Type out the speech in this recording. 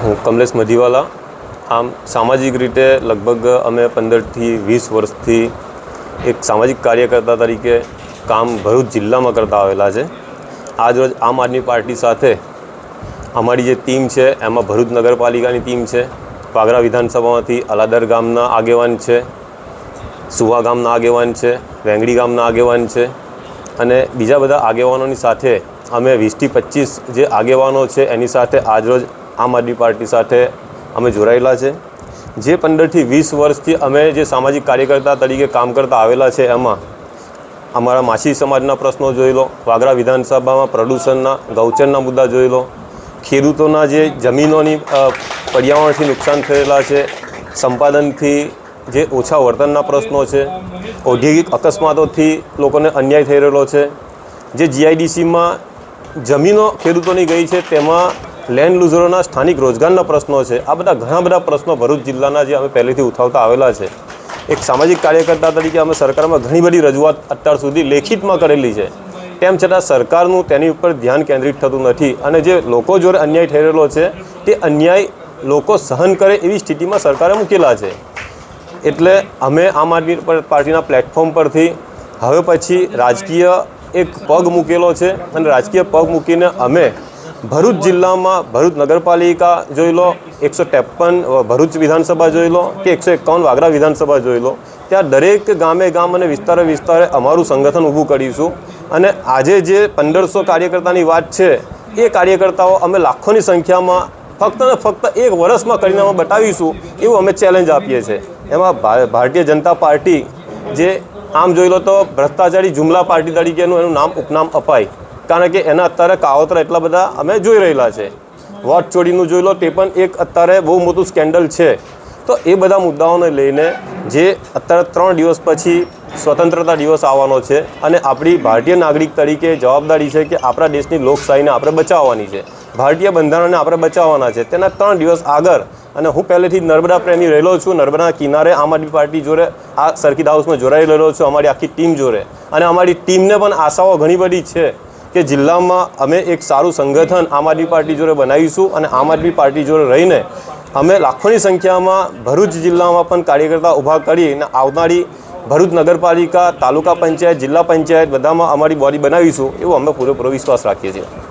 હું કમલેશ મધીવાલા આમ સામાજિક રીતે લગભગ અમે પંદરથી વીસ વર્ષથી એક સામાજિક કાર્યકર્તા તરીકે કામ ભરૂચ જિલ્લામાં કરતા આવેલા છે. આજ રોજ આમ આદમી પાર્ટી સાથે અમારી જે ટીમ છે, એમાં ભરૂચ નગરપાલિકાની ટીમ છે પાગરા વિધાનસભામાંથી અલાદર ગામના આગેવાન છે, સુવા ગામના આગેવાન છે, વેંગડી ગામના આગેવાન છે અને બીજા બધા આગેવાનોની સાથે અમે વીસથી પચીસ જે આગેવાનો છે, એની સાથે આજરોજ આમ આદમી પાર્ટી સાથે અમે જોડાયેલા છે. જે પંદરથી વીસ વર્ષથી અમે જે સામાજિક કાર્યકર્તા તરીકે કામ કરતા આવેલા છે એમાં અમારા માછી સમાજના પ્રશ્નો જોઈ લો, વાગરા વિધાનસભામાં પ્રદૂષણના, ગૌચરના મુદ્દા જોઈ લો, ખેડૂતોના જે જમીનોની પર્યાવરણથી નુકસાન થયેલા છે, સંપાદનથી જે ઓછા વર્તનના પ્રશ્નો છે, ઔદ્યોગિક અકસ્માતોથી લોકોને અન્યાય થઈ રહેલો છે. જે જીઆઈડીસીમાં જમીનો ખેડૂતોની ગઈ છે તેમાં લેન્ડ લૂઝરોના સ્થાનિક રોજગારના પ્રશ્નો છે. આ બધા ઘણા બધા પ્રશ્નો ભરૂચ જિલ્લાના જે અમે પહેલેથી ઉઠાવતા આવેલા છે. એક સામાજિક કાર્યકર્તા તરીકે અમે સરકારમાં ઘણી બધી રજૂઆત અત્યાર સુધી લેખિતમાં કરેલી છે. તેમ છતાં સરકારનું તેની ઉપર ધ્યાન કેન્દ્રિત થતું નથી અને જે લોકો જોડે અન્યાય થઈ રહેલો છે, તે અન્યાય લોકો સહન કરે એવી સ્થિતિમાં સરકારે મૂકેલા છે. એટલે અમે આમ આદમી પર- પાર્ટીના પ્લેટફોર્મ પરથી હવે પછી રાજકીય એક પગ મૂકેલો છે અને રાજકીય પગ મૂકીને અમે ભરૂચ જિલ્લામાં ભરૂચ નગરપાલિકા જોઈ લો, એકસો ત્રેપન ભરૂચ વિધાનસભા જોઈ લો કે એકસો એકાવન વાગરા વિધાનસભા જોઈ લો, ત્યાં દરેક ગામે ગામ અને વિસ્તારે વિસ્તારે અમારું સંગઠન ઊભું કરીશું અને આજે જે પંદરસો કાર્યકર્તાની વાત છે, એ કાર્યકર્તાઓ અમે લાખોની સંખ્યામાં ફક્ત ને ફક્ત એક વર્ષમાં કરીને અમે બતાવીશું એવું અમે ચેલેન્જ આપીએ છીએ. એમાં ભારતીય જનતા પાર્ટી જે આમ જોઈ લો તો ભ્રષ્ટાચારી જુમલા પાર્ટી તરીકેનું એનું નામ ઉપનામ અપાય. કારણ કે એના અત્યારે કાવતરા એટલા બધા અમે જોઈ રહેલા છે. વોટ ચોરીનું જોઈ લો, તે પણ એક અત્યારે બહુ મોટું સ્કેન્ડલ છે. તો એ બધા મુદ્દાઓને લઈને જે અત્યારે ત્રણ દિવસ પછી સ્વતંત્રતા દિવસ આવવાનો છે અને આપણી ભારતીય નાગરિક તરીકે જવાબદારી છે કે આપણા દેશની લોકશાહીને આપણે બચાવવાની છે. ભારતીય બંધારણને આપણે બચાવવાના છે. તેના ત્રણ દિવસ આગળ, અને હું પહેલેથી નર્મદા પ્રેમી રહેલો છું, નર્મદા કિનારે આમ આદમી પાર્ટી જોડે, આ સર્કિટ હાઉસમાં જોડાઈ રહેલો છું, અમારી આખી ટીમ જોડે. અને અમારી ટીમને પણ આશાઓ ઘણી બધી છે. કે જિલ્લામાં અમે એક સારું સંગઠન આમ આદમી પાર્ટી જોડે બનાવીશું અને આમ આદમી પાર્ટી જોડે રહીને અમે લાખોની સંખ્યામાં ભરૂચ જિલ્લામાં પણ કાર્યકર્તા ઊભા કરીને આવનારી ભરૂચ નગરપાલિકા, તાલુકા પંચાયત, જિલ્લા પંચાયત બધામાં અમારી બોડી બનાવીશું, એવો અમે પૂરેપૂરો વિશ્વાસ રાખીએ છીએ.